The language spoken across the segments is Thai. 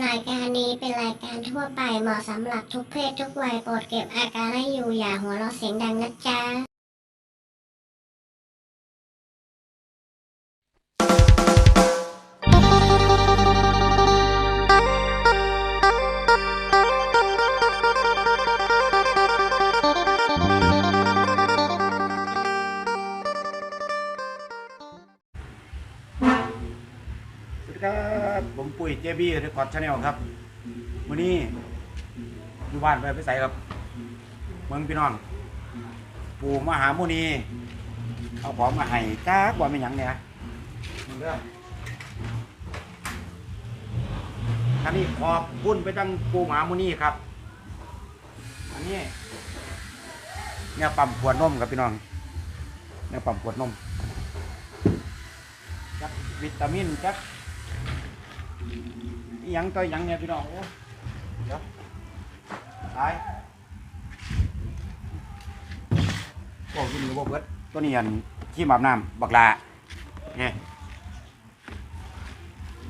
รายการนี้เป็นรายการทั่วไปเหมาะสำหรับทุกเพศทุกวัยโปรดเก็บอาการให้อยู่อย่าหัวเราะเสียงดังนะจ๊ะ ครับผมปุ๋ยเจบี้เรคคอร์ดชาแนลครับวันนี้อยู่บ้านไปไปใส่ครับเมืองพี่น้อง ปู่มหาโมนีเอาของมาให้จ้าบ่เป็นหยังเนี่ยมึงเด้อท่านนี้ขอบคุญไปตั้งปู่มหาโมนีครับ อันนี้เนี่ยปั๊มขวดนมครับพี่น้องเนี่ยปั๊มขวดนมจักวิตามินจัก หยังตัวอิหยังเนี่ยพี่น้องโอ้เดี๋ยวตายโอ้ยนี่ก็บ่เบิดตัวนี้อันขี้อาบน้ำบักลาเนี่ย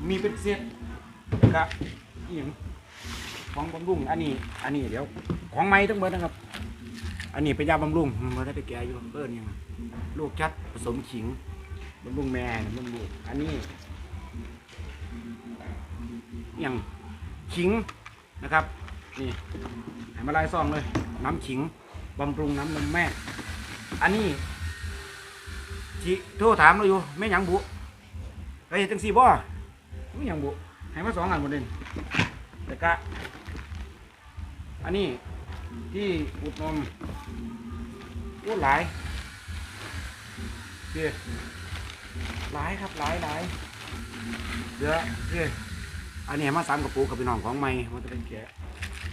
มีเป็นเศษกะอิหยังของบำรุงอันนี้ อันนี้เดี๋ยว ของไม้ทั้งหมดนะครับ อันนี้เป็นยาบำรุงมันได้ไปแก่อยู่เปิ้นยังลูกชัดผสมขิงบำรุงแม่บำรุงอันนี้ อย่างขิงนะครับนี่ให้มาลายซองเลย น้ำขิงบำรุงน้ำนมแม่ อันนี้ที่โทรถามเราอยู่ไม่หยังบุเคยเห็นจังสี่บ่ไม่หยังบุให้มาสองอันหมดเลยแต่กะอันนี้ที่อุดนมโอ้หลายเดี๋ยหลายครับหลายหลายเดี๋ยวเดี๋ยว อันนี้มาสามกระปุกกับพี่น้องของไม้มันจะเป็นแกะ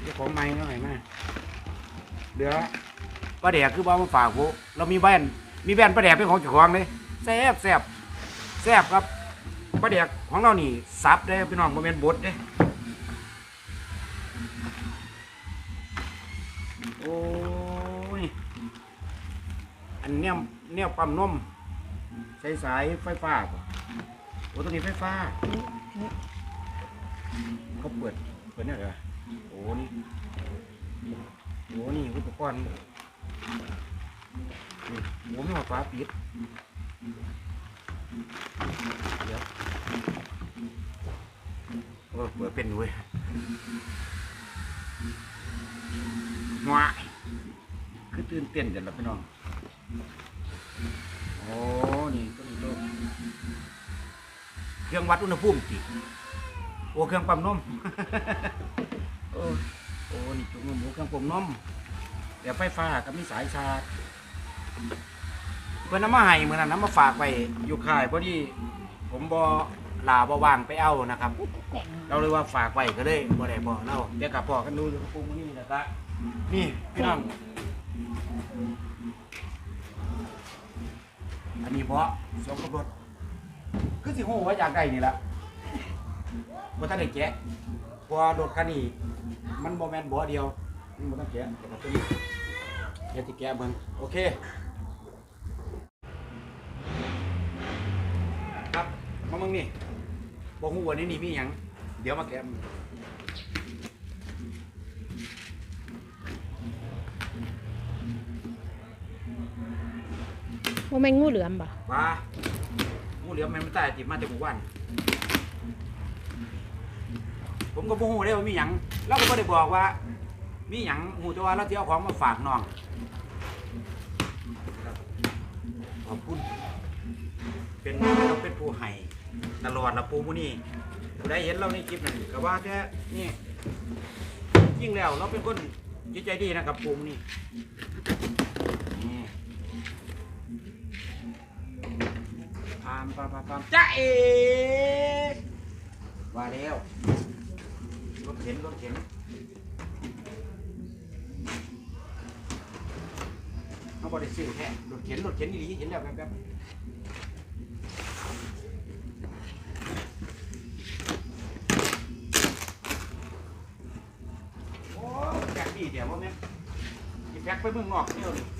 เจ้าของไม้เนาไหนมาเดี๋ยวปลาแดกคือว่ามาฝากกูเรามีแว่นมีแว่นปลาแดกเป็นของเจ้าของเลยแซ่บแซ่บแซ่บครับปลาแดกของเรานี่ซับได้พี่น้องมันเป็นบดเด้โอ้ยอันเนี้ยเนี้ยปั๊มนมใช้สายไฟฟ้าป่ะโอ้ตัวนี้ไฟฟ้า เขาเปิด เปิดเนี่ยเหรอโอ้นี่โอ้นี่อุปกรณ์นี่โอ้ไม่มาฟ้าปิดเดี๋ยวเออเปิดเป็นเว้ยว้ายคือตื่นเต้นจังละพี่น้องโอ้นี่ก็นี่ตัวเครื่องวัดอุณหภูมิติ โอ้เครื่องปั๊มนม โอ้โอ้นี่จุกนมโอ้เครื่องปั๊มนมเดี๋ยวไฟฟ้ากับมีสายชาร์จเพื่อนน้ำมาให้เมื่อนั้นน้ำมาฝากไปอยู่ค่ายพอดีผมบอลาบอว่างไปเอานะครับ เราเลยว่าฝากไว้ก็เลยบ่ได้บอกเราเดี๋ยวกลับพอกันดูอยู่ปรุงนี่นะครับนี่พี่น้องอันนี้เพราะสมกับรถคือสิโหว่าอยากได้นี่แหละ บ่ทันได้แกะเพราะว่ารถคันนี้มันบ่แม่นบ่อเดียวมันบ่ต้องแกะแต่ก็ตัวนี้เดี๋ยวสิแกะเบิ่งโอเค ครับมาเบิ่งนี่บ่ฮู้ว่าในนี้มีหยังเดี๋ยวมาแกะมึงว่าแม่งงูเหลือมบ่ว่างูเหลือมแม่นมันตายติดมาแต่หมู่บ้าน ผมก็บ่ฮู้เด้ว่ามีหยังเราก็บ่ได้บอกว่า มีหยังฮู้แต่ว่าเราสิเอาของมาฝากน้องขอบคุณเป็นเราเป็นผู้ให้ตลอดละปูผู้นี้ผู้ใดเห็นเราในคลิปนั่นก็ว่าแค่นี่ยิ่งแล้วเราเป็นคนจิตใจดีนะครับปูผู้นี่พามพามพามพามจ้าเอว่าแล้ว ถเข็นรถเข็นเขาบอได้ซื้อแค่รถเข็นรถเข็นนี่หลีเห็นแล้วแป๊บๆโอ้แพ็กดีเดี๋ยวว่าแม่สิแพ็กไปเมืองนอกเนี่ยเลยโอ้โอ้แพ็กจังนี้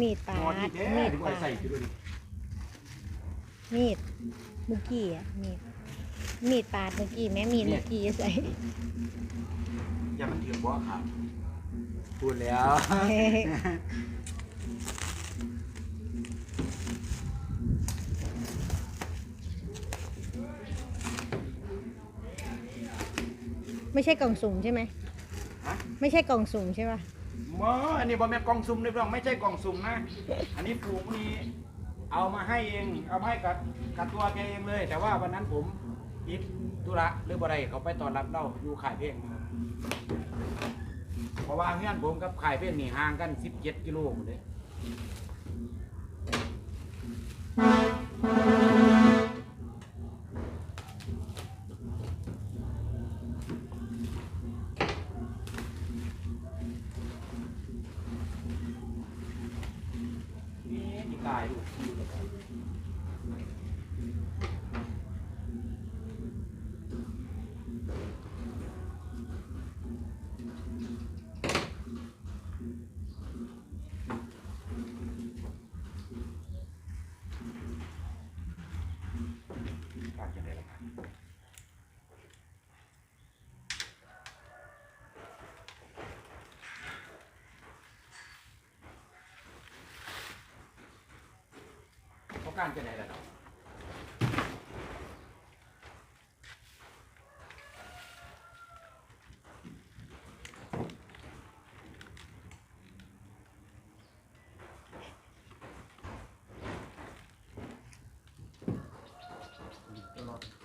มีดปาหมอดนี่แท้มีดที่ว่าปาใส่ดไปด้วยนี่มีดเมื่อกี้อะมีดมีดปาดเมื่อกี้แม่มีดเมื่อกี้ใส่อย่ามันถือบ่ครับพูดแล้วไม่ใช่กล่องสุ่มใช่ไหมฮะไม่ใช่กล่องสุ่มใช่ป่ะห มออันนี้บอแม่นกล่องซุ่มเลยพี่น้องไม่ใช่กล่องซุ่มนะ อันนี้ปลูกนี่เอามาให้เอง เอามาให้กับกับตัวแกเองเลย แต่ว่าวันนั้นผมอิดธุระหรือบ่ได้เขาไปตอนรับเราอยู่ขายเพลงนะครับเพราะว่าเงื่อนผมกับขายเพลงนี่ห่างกัน 17 กิโลหมดเลยนี่ที่ตายดูการจะได้ละครับ เขาการจะไหนละเนาะ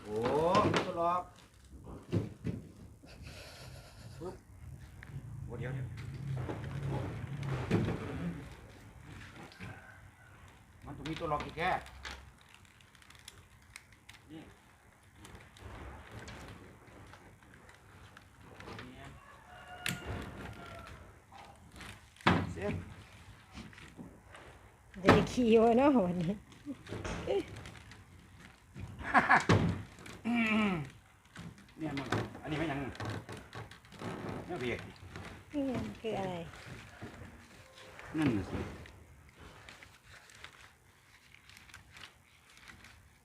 โอ้ตลอดปึ๊บโอ้เดี๋ยวเดี๋ยวมัน ต้องมีตัวล็อกอีกแค่นี่เนี่ยเสร็จจะได้ขี่วะเนาะวันนี้เนี่ยมันอันนี้ไม่ยังเนี่ยเบียกนี่คืออะไรนั่นน่ะสิ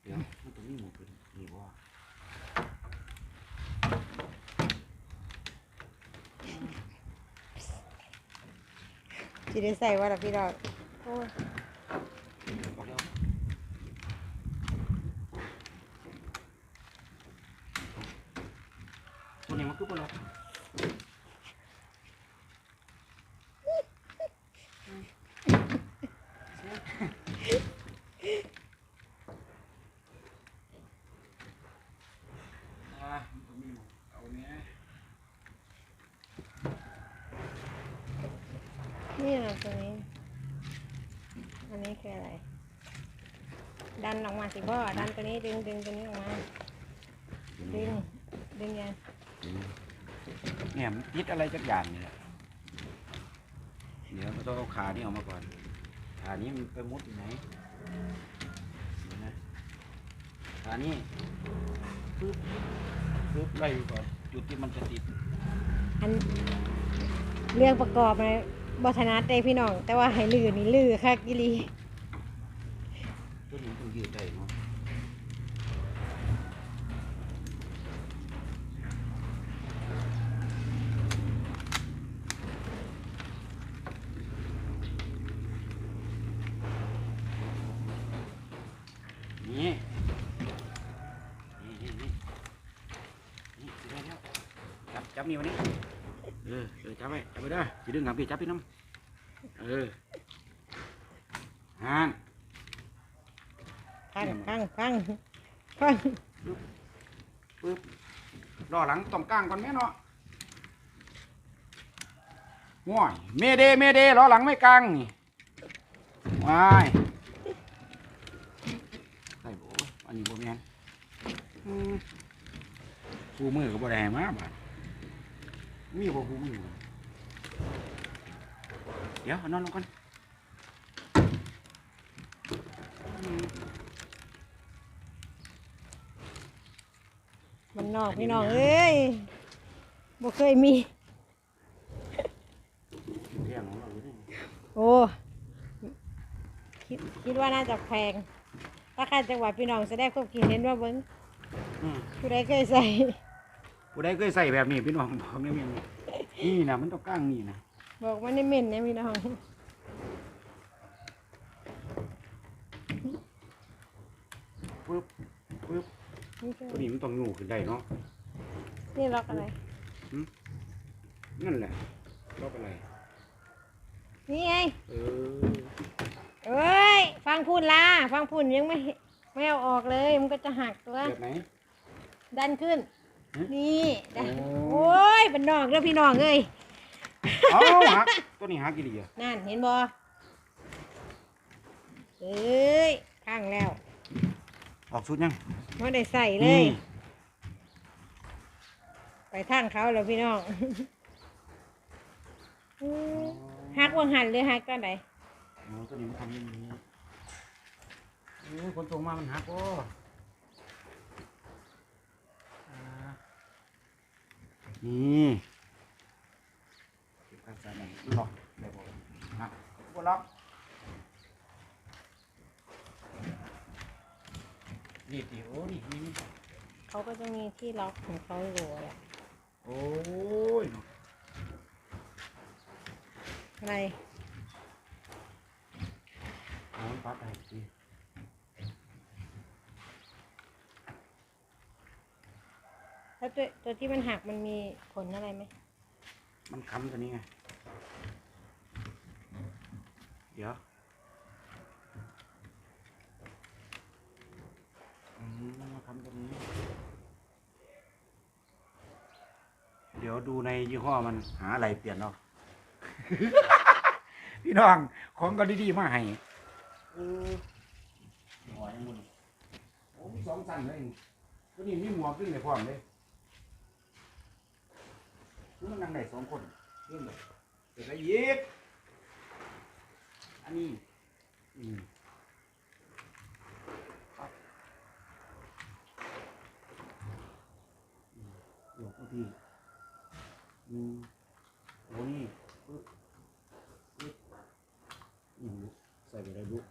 เดี๋ยวมันตรงนี้ หมดเลยนี่ว่าจะได้ใส่ว่าล่ะพี่ดอกโอ้ย บอกแล้วตัวนี้มันคือปลอกอะมันตรงนี้หมดเอาเนี้ย นี่นะตัวนี้ อันนี้คืออะไร ดันออกมา สิพ่อดันตัวนี้ดึงดึงตัวนี้ออกมาดึงดึงยังเนี่ยมันติดอะไรสักอย่างนี่แหละเดี๋ยวเราต้องเอาขานี่ออกมาก่อนขานี้มันไปมุดอยู่ไหนเดี๋ยวนะขานี้ปึ๊บปึ๊บไล่ไปก่อนจุดที่มันจะติดอันเรื่องประกอบนะบอธนัดได้พี่น้อง แต่ว่าให้ลือนี่ลือค่ะกิลี ตัวนี้ต้องยืดได้เนาะนี่นี่นี่นี่นี่สิได้แล้ว จับจับนิ้วนี้เออเออจับไว้จับไปได้จะดึงหางพี่จับพี่น้ำเออห่างฟังฟังฟังฟังปึ๊บรอหลังต้องกลางก่อนแม่เนาะง่อยเมเดเมเดรอหลังไม่กลางนี่วายใส่โบอันนี้โบแมนอืมผูมือก็บ่ได้ให้มาบาดมีบ่ผูมือเดี๋ยวเอานอนลงก่อน มมันนอกพี่น้องเอ้ยบ่เคยมีเรื่องของเราอยู่นี่โอ้บคิดว่าน่าจะแพงถ้าใครจังหวัดพี่น้องจะได้ควบคิดเห็นว่าเบิ้งอืมผู้ใดเคยใส่ผู้ใดเคยใส่แบบนี้พี่น้องบอกได้ไหมนี่นะมันต้องก้างนี่นะบอกว่านี่เหม็นนะพี่น้องปึ๊บปึ๊บ นี่คือตัวนี้มันต้องอยู่ขึ้นได้เนาะ นี่ล็อกอะไร นั่นแหละรอบอะไรนี่ไงเออเอ้ย ฟังพูดล่ะฟังพูดยังไม่ไม่เอาออกเลย มันก็จะหักตัว แบบไหน ดันขึ้น ฮะนี่ดันโอ้ โอ้ยเป็นนอกเด้อพี่น้องเอ้ยเอาหักตัวนี้หักกี่ดีอะนั่นเห็นบ่เอ้ยข้างแล้ว ออกชุดยังไม่ได้ใส่เลย ไปทางเขาแล้วพี่น้องหักวางหันหรือหักตอนไหนโอ้ตัวนี้มันทำอย่างนี้โอ้ยคนตรงมามันหักโอ้อ่านี่เก็บกันใส่หน่อยล็อกได้บ่หักบ่ล็อก นี่ดิโอ้นี่นี่เขาก็จะมีที่ล็อกของเขาอยู่แหละโอ้ยอะไรเอามันปัดให้สิแล้วตัวตัวที่มันหักมันมีผลอะไรไหมมันค้ำตัวนี้ไง เดี๋ยวอืมมันมาค้ำตัวนี้ เดี๋ยวดูในยี่ห้อมันหาอะไรเปลี่ยนเนาะ พี่น้องของก็ดีๆมาให้เออหอยมุนโอ้มีสองสั้นเลยตัวนี้มีหมวกขึ้นเลยพร้อมเลยมันนั่งได้สองคนเรื่องเลยเสร็จแล้วยิบอันนี้อืมครับอืมหลบที อืมโอ้นี่ปึ๊บปึ๊บอืมใส่ไปได้ลูก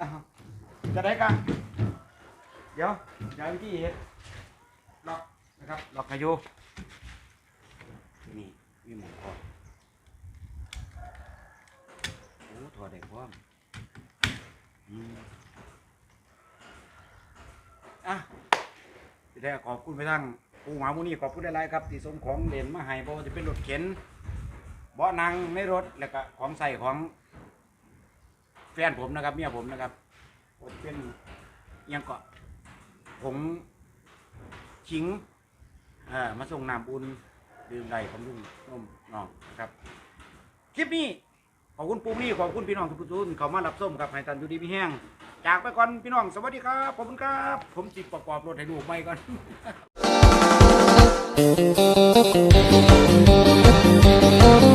อ้าวจะได้กัน เดี๋ยวเดี๋ยววิธีเฮ็ดล็อกนะครับล็อกให้อยู่นี่มีหมอนคอโอ้ถอดได้พร้อมอืมอะที่ได้ขอบคุณไปทาง ปูหมามูนี่ขอบคุณหลายๆครับที่ส่งของเด่นมาให้บ่ว่าจะเป็นรถเข็นเบาะนั่งในรถแล้วก็ของใส่ของแฟนผมนะครับเมียผมนะครับผมเป็นอิหยังเกาะผงขิงเอ่อมาส่งน้ำบุญดื่มได้ผมลุงนมน้องนะครับ คลิปนี้ขอบคุณปูนี่ขอบคุณพี่น้องทุกทุนเขามารับส้มกับไฮตันอยู่ดีพี่แห้งจากไปก่อนพี่น้องสวัสดีครับขอบคุณครับ ผมจิบประกอบรถให้ดูไปก่อน Thank you.